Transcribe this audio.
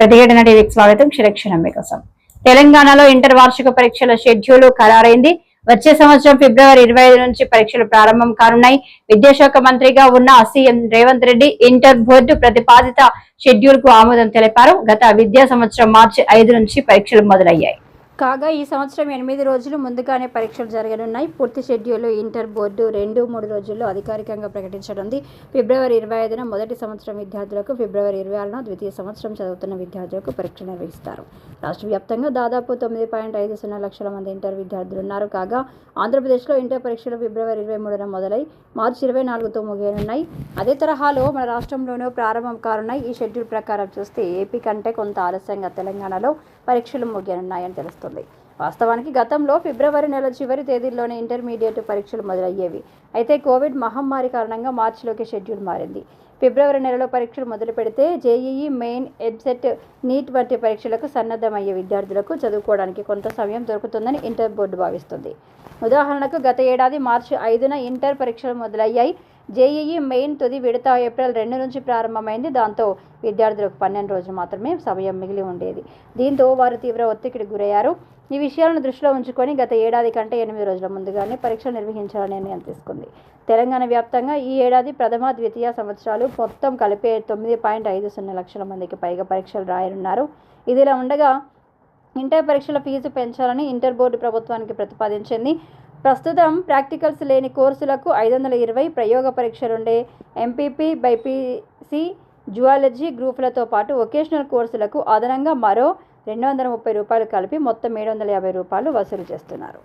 ప్రతిఘటన టీవీకి స్వాగతం. క్షరక్షణం మీకోసం. తెలంగాణలో ఇంటర్ వార్షిక పరీక్షల షెడ్యూల్ ఖరారైంది. వచ్చే సంవత్సరం ఫిబ్రవరి ఇరవై ఐదు నుంచి పరీక్షలు ప్రారంభం కానున్నాయి. విద్యాశాఖ మంత్రిగా ఉన్న CM Revanth Reddy inter board ప్రతిపాదిత షెడ్యూల్కు ఆమోదం తెలిపారు. గత విద్యా సంవత్సరం మార్చి ఐదు నుంచి పరీక్షలు మొదలయ్యాయి. కాగా ఈ సంవత్సరం ఎనిమిది రోజులు ముందుగానే పరీక్షలు జరగనున్నాయి. పూర్తి షెడ్యూల్ ఇంటర్ బోర్డు రెండు మూడు రోజుల్లో అధికారికంగా ప్రకటించనుంది. ఫిబ్రవరి ఇరవై ఐదున మొదటి సంవత్సరం విద్యార్థులకు ఫిబ్రవరి ఇరవై ఆరున ద్వితీయ సంవత్సరం చదువుతున్న విద్యార్థులకు పరీక్షలు నిర్వహిస్తారు. రాష్ట్ర వ్యాప్తంగా దాదాపు తొమ్మిది పాయింట్ ఐదు సున్నా లక్షల మంది ఇంటర్ విద్యార్థులు ఉన్నారు. కాగా ఆంధ్రప్రదేశ్లో ఇంటర్ పరీక్షలు ఫిబ్రవరి ఇరవై మూడున మొదలై మార్చి ఇరవై నాలుగుతో ముగియనున్నాయి. అదే తరహాలో మన రాష్ట్రంలోనూ ప్రారంభం కానున్నాయి. ఈ షెడ్యూల్ ప్రకారం చూస్తే ఏపీ కంటే కొంత ఆలస్యంగా తెలంగాణలో పరీక్షలు ముగియనున్నాయని తెలుస్తుంది. differently. వాస్తవానికి గతంలో ఫిబ్రవరి నెల చివరి తేదీల్లోనే ఇంటర్మీడియట్ పరీక్షలు మొదలయ్యేవి. అయితే కోవిడ్ మహమ్మారి కారణంగా మార్చిలోకి షెడ్యూల్ మారింది. ఫిబ్రవరి నెలలో పరీక్షలు మొదలు పెడితే జేఈఈ మెయిన్ ఎబ్సెట్ నీట్ వంటి పరీక్షలకు సన్నద్ధమయ్యే విద్యార్థులకు చదువుకోవడానికి కొంత సమయం దొరుకుతుందని ఇంటర్ బోర్డు భావిస్తుంది. ఉదాహరణకు గత ఏడాది మార్చి ఐదున ఇంటర్ పరీక్షలు మొదలయ్యాయి. జేఈఈ మెయిన్ తుది విడత ఏప్రిల్ రెండు నుంచి ప్రారంభమైంది. దాంతో విద్యార్థులకు పన్నెండు రోజులు మాత్రమే సమయం మిగిలి ఉండేది. దీంతో వారు తీవ్ర ఒత్తిడికి గురయ్యారు. ఈ విషయాలను దృష్టిలో ఉంచుకొని గత ఏడాది కంటే ఎనిమిది రోజుల ముందుగానే పరీక్షలు నిర్వహించాలని నిర్ణయం తీసుకుంది. తెలంగాణ వ్యాప్తంగా ఈ ఏడాది ప్రథమ ద్వితీయ సంవత్సరాలు మొత్తం కలిపే తొమ్మిది పాయింట్ ఐదు సున్నా లక్షల మందికి పైగా పరీక్షలు రాయనున్నారు. ఇదిలా ఉండగా ఇంటర్ పరీక్షల ఫీజు పెంచాలని ఇంటర్ బోర్డు ప్రభుత్వానికి ప్రతిపాదించింది. ప్రస్తుతం ప్రాక్టికల్స్ లేని కోర్సులకు ఐదు వందల ఇరవై ప్రయోగ పరీక్షలుండే ఎంపీపీ బైపీసీ జువాలజీ గ్రూపులతో పాటు వొకేషనల్ కోర్సులకు అదనంగా మరో రెండు వందల ముప్పై రూపాయలు కలిపి మొత్తం ఏడు వందల యాభై రూపాయలు వసూలు చేస్తున్నారు.